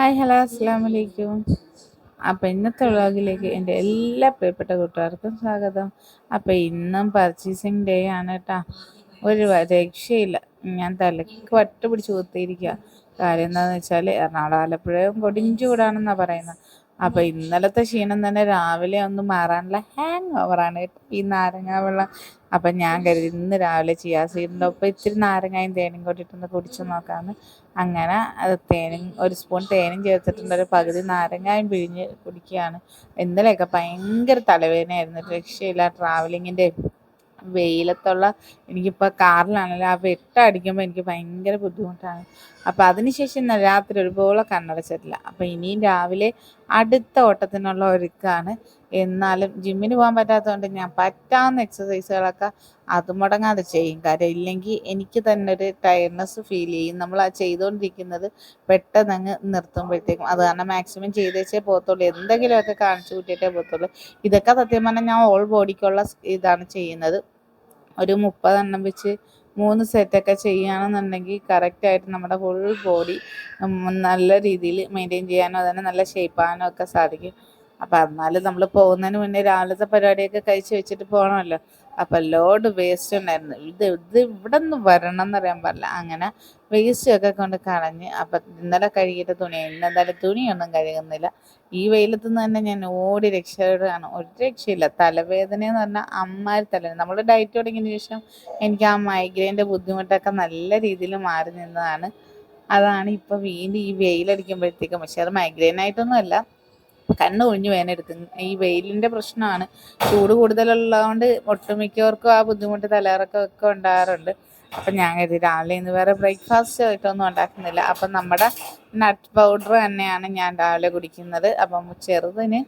Hi hello അസ്സാം വലൈക്കും അപ്പം ഇന്നത്തെ വ്ളോഗിലേക്ക് എന്റെ എല്ലാ പ്രിയപ്പെട്ട കൂട്ടുകാർക്കും സ്വാഗതം. അപ്പം ഇന്നും പർച്ചേസിങ് ഡേ ആണ് കേട്ടോ ഒരു രക്ഷയില്ല. ഞാൻ തലക്ക് വട്ട് പിടിച്ച് കുത്തിയിരിക്കുക കാര്യം എന്താണെന്ന് വെച്ചാൽ എറണാകുളം ആലപ്പുഴയും കൊടിഞ്ചൂടാണെന്നാണ് പറയുന്നത് അപ്പം ഇന്നലത്തെ ക്ഷീണം തന്നെ രാവിലെ ഒന്ന് മാറാനുള്ള ഹാങ് ഓവറാണ് ഈ നാരങ്ങ വെള്ളം. അപ്പം ഞാൻ കരുതി ഇന്ന് രാവിലെ ചിയാ സീഡിന്റെ ഒപ്പം ഇത്തിരി നാരങ്ങയും തേനും കൂട്ടിയിട്ടൊന്ന് കുടിച്ചു നോക്കാമെന്ന് അങ്ങനെ അത് തേനും ഒരു സ്പൂൺ തേനും ചേർത്തിട്ടുണ്ട്. ഒരു പകുതി നാരങ്ങയും പിഴിഞ്ഞ് കുടിക്കുകയാണ്. ഇന്നലെയൊക്കെ ഭയങ്കര തലവേദനയായിരുന്നു. രക്ഷയില്ല ട്രാവലിങ്ങിന്റെ വെയിലത്തുള്ള എനിക്കിപ്പോൾ കാറിലാണല്ലോ ആ വെട്ടടിക്കുമ്പോൾ എനിക്ക് ഭയങ്കര ബുദ്ധിമുട്ടാണ്. അപ്പോൾ അതിനുശേഷം രാത്രി ഒരുപോലെ കണ്ണടച്ചിട്ടില്ല. അപ്പോൾ ഇനിയും രാവിലെ അടുത്ത ഓട്ടത്തിനുള്ള ഒരുക്കാണ്. എന്നാലും ജിമ്മിന് പോകാൻ പറ്റാത്തതുകൊണ്ട് ഞാൻ പറ്റാവുന്ന എക്സസൈസുകളൊക്കെ അത് മുടങ്ങാതെ ചെയ്യും. കാര്യം ഇല്ലെങ്കിൽ എനിക്ക് തന്നെ ഒരു ടയർനെസ് ഫീൽ ചെയ്യും. നമ്മൾ ആ ചെയ്തുകൊണ്ടിരിക്കുന്നത് പെട്ടെന്ന് അങ്ങ് നിർത്തുമ്പോഴത്തേക്കും. അത് കാരണം മാക്സിമം ചെയ്തേച്ചേ പോകത്തുള്ളൂ. എന്തെങ്കിലുമൊക്കെ കാണിച്ചു കൂട്ടിയിട്ടേ പോകത്തുള്ളൂ. ഇതൊക്കെ സത്യം പറഞ്ഞാൽ ഞാൻ ഓൾ ബോഡിക്കുള്ള ഇതാണ് ചെയ്യുന്നത്. ഒരു മുപ്പതെണ്ണം വെച്ച് മൂന്ന് സെറ്റൊക്കെ ചെയ്യുകയാണെന്നുണ്ടെങ്കിൽ കറക്റ്റായിട്ട് നമ്മുടെ ഫുൾ ബോഡി നല്ല രീതിയിൽ മെയിന്റെയിൻ ചെയ്യാനോ അതന്നെ നല്ല ഷേപ്പ് ആകാനോ ഒക്കെ സാധിക്കും. അപ്പം എന്നാലും നമ്മൾ പോകുന്നതിന് മുന്നേ രാവിലത്തെ പരിപാടിയൊക്കെ കഴിച്ച് വെച്ചിട്ട് പോകണമല്ലോ അപ്പം ലോഡ് വേസ്റ്റ് ഉണ്ടായിരുന്നു. ഇത് ഇത് ഇവിടെ നിന്ന് വരണം എന്നറിയാൻ പാടില്ല. അങ്ങനെ വേസ്റ്റ് ഒക്കെ കൊണ്ട് കളഞ്ഞ് അപ്പം ഇന്നലെ കഴുകിയിട്ട് തുണി ഇന്ന് എന്തായാലും തുണിയൊന്നും കഴുകുന്നില്ല. ഈ വെയിലത്ത് നിന്ന് തന്നെ ഞാൻ ഓടി രക്ഷപ്പെടുകയാണ്. ഒരു രക്ഷയില്ല. തലവേദന എന്ന് പറഞ്ഞാൽ അമ്മാരി തലവേദന. നമ്മൾ ഡയറ്റ് തുടങ്ങിയതിന് ശേഷം എനിക്ക് ആ മൈഗ്രെയിന്റെ ബുദ്ധിമുട്ടൊക്കെ നല്ല രീതിയിൽ മാറി നിന്നതാണ്. അതാണ് ഇപ്പോൾ വീണ്ടും ഈ വെയിലടിക്കുമ്പോഴത്തേക്കും. പക്ഷെ അത് മൈഗ്രെയിൻ ആയിട്ടൊന്നും അല്ല കണ്ണ് ഒഴിഞ്ഞു വേനെടുക്കും ഈ വെയിലിന്റെ പ്രശ്നമാണ്. ചൂട് കൂടുതലുള്ളതുകൊണ്ട് ഒട്ടുമിക്കവർക്കും ആ ബുദ്ധിമുട്ട് തലയിറക്കമൊക്കെ ഉണ്ടാകാറുണ്ട്. അപ്പം ഞാൻ കരുതി രാവിലെ ഇന്ന് വേറെ ബ്രേക്ക്ഫാസ്റ്റ് ആയിട്ടൊന്നും ഉണ്ടാക്കുന്നില്ല. അപ്പം നമ്മുടെ നട്ട് പൗഡർ തന്നെയാണ് ഞാൻ രാവിലെ കുടിക്കുന്നത്. അപ്പം ചെറുതിന്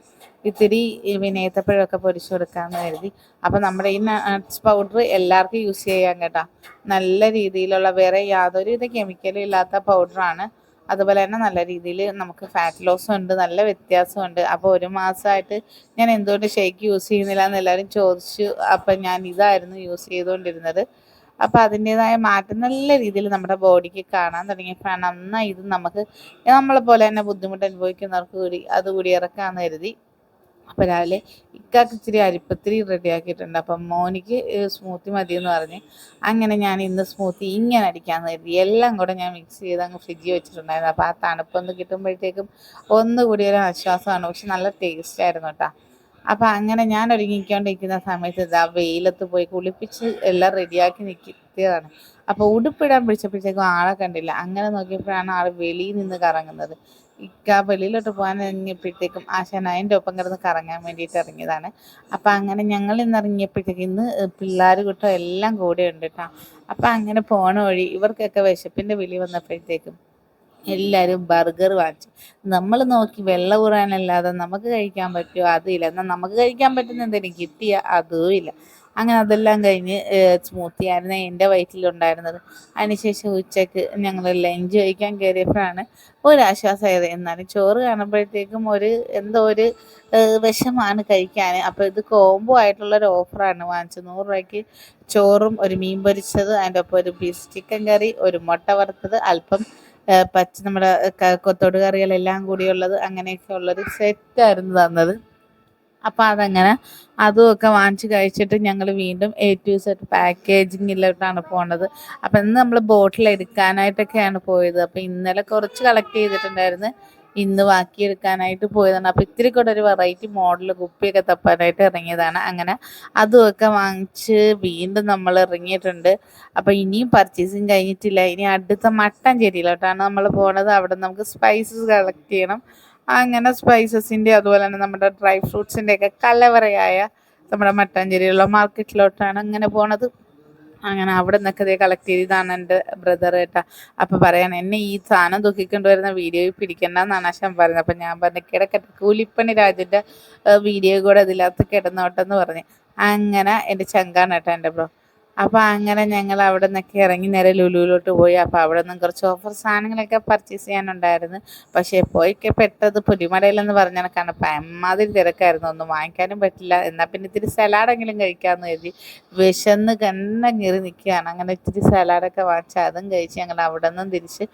ഇത്തിരി വിനയത്തപ്പഴമൊക്കെ പൊരിച്ചു കൊടുക്കാമെന്ന് കരുതി. അപ്പം നമ്മുടെ ഈ നട്ട്സ് പൗഡർ എല്ലാവർക്കും യൂസ് ചെയ്യാം കേട്ടോ. നല്ല രീതിയിലുള്ള വേറെ യാതൊരുവിധ കെമിക്കലും ഇല്ലാത്ത പൗഡറാണ് അതുപോലെ തന്നെ നല്ല രീതിയിൽ നമുക്ക് ഫാറ്റ് ലോസും ഉണ്ട് നല്ല വ്യത്യാസമുണ്ട് അപ്പോൾ ഒരു മാസമായിട്ട് ഞാൻ എന്തുകൊണ്ട് ഷേക്ക് യൂസ് ചെയ്യുന്നില്ല എന്ന് എല്ലാവരും ചോദിച്ചു. അപ്പം ഞാൻ ഇതായിരുന്നു യൂസ് ചെയ്തുകൊണ്ടിരുന്നത്. അപ്പം അതിന്റെതായ മാറ്റം നല്ല രീതിയിൽ നമ്മുടെ ബോഡിക്ക് കാണാൻ തുടങ്ങിയപ്പോഴാണ് നന്നായി ഇത് നമുക്ക് നമ്മളെ പോലെ തന്നെ ബുദ്ധിമുട്ട് അനുഭവിക്കുന്നവർക്ക് കൂടി അതുകൂടി ഇറക്കാമെന്ന് കരുതി. അപ്പോൾ രാവിലെ ഇക്കാക്ക് ഇച്ചിരി അരിപ്പത്തിരി റെഡിയാക്കിയിട്ടുണ്ട് അപ്പം മോനിക്ക് സ്മൂത്തി മതി എന്ന് പറഞ്ഞ് അങ്ങനെ ഞാൻ ഇന്ന് സ്മൂത്തി ഇങ്ങനെ അടിക്കാമെന്ന് കരുതി. എല്ലാം കൂടെ ഞാൻ മിക്സ് ചെയ്ത് അങ്ങ് ഫ്രിഡ്ജിൽ വെച്ചിട്ടുണ്ടായിരുന്നു. അപ്പോൾ ആ തണുപ്പൊന്ന് കിട്ടുമ്പോഴത്തേക്കും ഒന്നുകൂടി ഒരു ആശ്വാസമാണ്. പക്ഷെ നല്ല ടേസ്റ്റ് ആയിരുന്നു കേട്ടോ അപ്പം അങ്ങനെ ഞാൻ ഒരുങ്ങിക്കൊണ്ടിരിക്കുന്ന സമയത്ത് ഇതാ വെയിലത്ത് പോയി കുളിപ്പിച്ച് എല്ലാം റെഡിയാക്കി നിൽക്കിയതാണ് അപ്പോൾ ഉടുപ്പിടാൻ പിടിച്ചപ്പോഴത്തേക്കും ആളെ കണ്ടില്ല. അങ്ങനെ നോക്കിയപ്പോഴാണ് ആൾ വെളിയിൽ നിന്ന് കറങ്ങുന്നത്. ഇക്ക വെളിയിലോട്ട് പോകാൻ ഇറങ്ങിയപ്പോഴത്തേക്കും ആശാൻ അതിന്റെ ഒപ്പം കിടന്ന് കറങ്ങാൻ വേണ്ടിയിട്ട് ഇറങ്ങിയതാണ്. അപ്പം അങ്ങനെ ഞങ്ങൾ ഇന്ന് ഇറങ്ങിയപ്പോഴത്തേക്കും ഇന്ന് പിള്ളേർ കൂട്ടം എല്ലാം കൂടെ ഉണ്ട് കേട്ടോ അപ്പം അങ്ങനെ പോണ വഴി ഇവർക്കൊക്കെ വിശപ്പിന്റെ വിളി വന്നപ്പോഴത്തേക്കും എല്ലാവരും ബർഗർ വാങ്ങിച്ചു. നമ്മൾ നോക്കി വെള്ള ഊറാനല്ലാതെ നമുക്ക് കഴിക്കാൻ പറ്റുമോ? അതുമില്ല എന്നാൽ നമുക്ക് കഴിക്കാൻ പറ്റുന്ന എന്തെങ്കിലും കിട്ടിയ അതും ഇല്ല. അങ്ങനെ അതെല്ലാം കഴിഞ്ഞ് സ്മൂത്തി ആയിരുന്നു എന്റെ വയറ്റിലുണ്ടായിരുന്നത്. അതിനുശേഷം ഉച്ചയ്ക്ക് ഞങ്ങൾ ലഞ്ച് കഴിക്കാൻ കയറിയപ്പോഴാണ് ഒരാശ്വാസമായത്. എന്നാലും ചോറ് കാണുമ്പോഴത്തേക്കും ഒരു എന്തോ ഒരു വിഷമാണ് കഴിക്കാൻ. അപ്പോൾ ഇത് കോംബോ ആയിട്ടുള്ള ഒരു ഓഫറാണ് വാങ്ങിച്ചത്. നൂറ് രൂപയ്ക്ക് ചോറും ഒരു മീൻ പൊരിച്ചത് അതിന്റെ ഒപ്പം ഒരു പീസ് ചിക്കൻ കറി ഒരു മുട്ട വറുത്തത് അല്പം പച്ച നമ്മുടെ കൊത്തോട് കറികളെല്ലാം കൂടിയുള്ളത് അങ്ങനെയൊക്കെ ഉള്ളൊരു സെറ്റായിരുന്നു തന്നത്. അപ്പോൾ അതങ്ങനെ അതുമൊക്കെ വാങ്ങിച്ച് കഴിച്ചിട്ട് ഞങ്ങൾ വീണ്ടും എ ടു സെറ്റ് പാക്കേജിങ്ങിലോട്ടാണ് പോണത്. അപ്പം ഇന്ന് നമ്മൾ ബോട്ടിൽ എടുക്കാനായിട്ടൊക്കെയാണ് പോയത്. അപ്പം ഇന്നലെ കുറച്ച് കളക്ട് ചെയ്തിട്ടുണ്ടായിരുന്നു. ഇന്ന് ബാക്കി എടുക്കാനായിട്ട് പോയതാണ്. അപ്പോൾ ഇത്തിരി കൂടെ ഒരു വെറൈറ്റി മോഡൽ കുപ്പിയൊക്കെ തപ്പാനായിട്ട് ഇറങ്ങിയതാണ്. അങ്ങനെ അതുമൊക്കെ വാങ്ങിച്ച് വീണ്ടും നമ്മൾ ഇറങ്ങിയിട്ടുണ്ട്. അപ്പോൾ ഇനിയും പർച്ചേസിങ് കഴിഞ്ഞിട്ടില്ല. ഇനി അടുത്ത മട്ടൻ മട്ടഞ്ചേരിയിലോട്ടാണ് നമ്മൾ പോണത്. അവിടെ നമുക്ക് സ്പൈസസ് കളക്ട് ചെയ്യണം. അങ്ങനെ സ്പൈസസിന്റെ അതുപോലെ തന്നെ നമ്മുടെ ഡ്രൈ ഫ്രൂട്ട്സിന്റെ ഒക്കെ കലവറയായ നമ്മുടെ മട്ടാഞ്ചേരിയിലുള്ള മാർക്കറ്റിലോട്ടാണ് അങ്ങനെ പോണത്. അങ്ങനെ അവിടെ നിന്നൊക്കെ ഇതേ കളക്ട് ചെയ്താണ് എന്റെ ബ്രദർ കേട്ടാ അപ്പം പറയാൻ എന്നെ ഈ സാധനം ദുഃഖിക്കൊണ്ട് വരുന്ന വീഡിയോയിൽ പിടിക്കണ്ടെന്നാണ് ആശാൻ പറയുന്നത്. അപ്പം ഞാൻ പറഞ്ഞു കിടക്കട്ടെ കൂലിപ്പണി രാജന്റെ വീഡിയോ കൂടെ അതിനകത്ത് കിടന്നോട്ടെന്ന് പറഞ്ഞ്. അങ്ങനെ എന്റെ ചങ്കാണ് കേട്ടോ എന്റെ ബ്രോ അപ്പോൾ അങ്ങനെ ഞങ്ങൾ അവിടെ നിന്നൊക്കെ ഇറങ്ങി നേരെ ലുലുവിലോട്ട് പോയി. അപ്പോൾ അവിടെ നിന്ന് കുറച്ച് ഓഫർ സാധനങ്ങളൊക്കെ പർച്ചേസ് ചെയ്യാനുണ്ടായിരുന്നു. പക്ഷേ പോയിക്കെ പെട്ടത് പുലിമടയിലെന്ന് പറഞ്ഞ കണക്കാണ് പമ്മാതിരി തിരക്കായിരുന്നു. ഒന്നും വാങ്ങിക്കാനും പറ്റില്ല. എന്നാൽ പിന്നെ ഇത്തിരി സലാഡെങ്കിലും കഴിക്കാമെന്ന് കരുതി. വിശന്ന് കണ്ണം കീറി നിൽക്കുകയാണ് അങ്ങനെ ഇത്തിരി സലാഡൊക്കെ വാങ്ങിച്ച് അതും കഴിച്ച് ഞങ്ങൾ അവിടെ നിന്നും തിരിച്ച്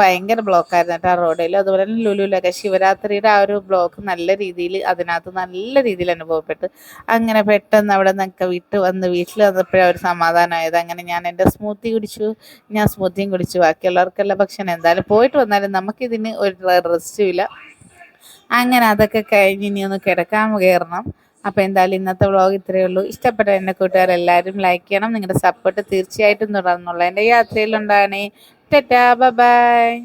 ഭയങ്കര ബ്ലോക്കായിരുന്നു കേട്ടോ ആ റോഡിൽ അതുപോലെ തന്നെ ലുലുവിലൊക്കെ ശിവരാത്രിയുടെ ആ ഒരു ബ്ലോക്ക് നല്ല രീതിയിൽ അതിനകത്ത് നല്ല രീതിയിൽ അനുഭവപ്പെട്ടു. അങ്ങനെ പെട്ടെന്ന് അവിടെ നിന്നൊക്കെ വിട്ട് വന്ന് വീട്ടിൽ വന്നപ്പോഴാണ് ഒരു സമാധാനമായത് അങ്ങനെ ഞാൻ എന്റെ സ്മൂത്തി കുടിച്ചു. ഞാൻ സ്മൂത്തിയും കുടിച്ചു. ബാക്കിയുള്ളവർക്കെല്ലാം ഭക്ഷണം. എന്തായാലും പോയിട്ട് വന്നാലും നമുക്കിതിന് ഒരു റെസ്റ്റും ഇല്ല. അങ്ങനെ അതൊക്കെ കഴിഞ്ഞ് ഇനി ഒന്ന് കിടക്കാൻ കയറണം അപ്പോൾ എന്തായാലും ഇന്നത്തെ വ്ളോഗ് ഇത്രയേ ഉള്ളൂ. ഇഷ്ടപ്പെട്ട എന്റെ കൂട്ടുകാരെല്ലാവരും ലൈക്ക് ചെയ്യണം. നിങ്ങളുടെ സപ്പോർട്ട് തീർച്ചയായിട്ടും തുടർന്നുള്ള എന്റെ യാത്രയിലുണ്ടാകണേ ടെറ്റാ. ബൈ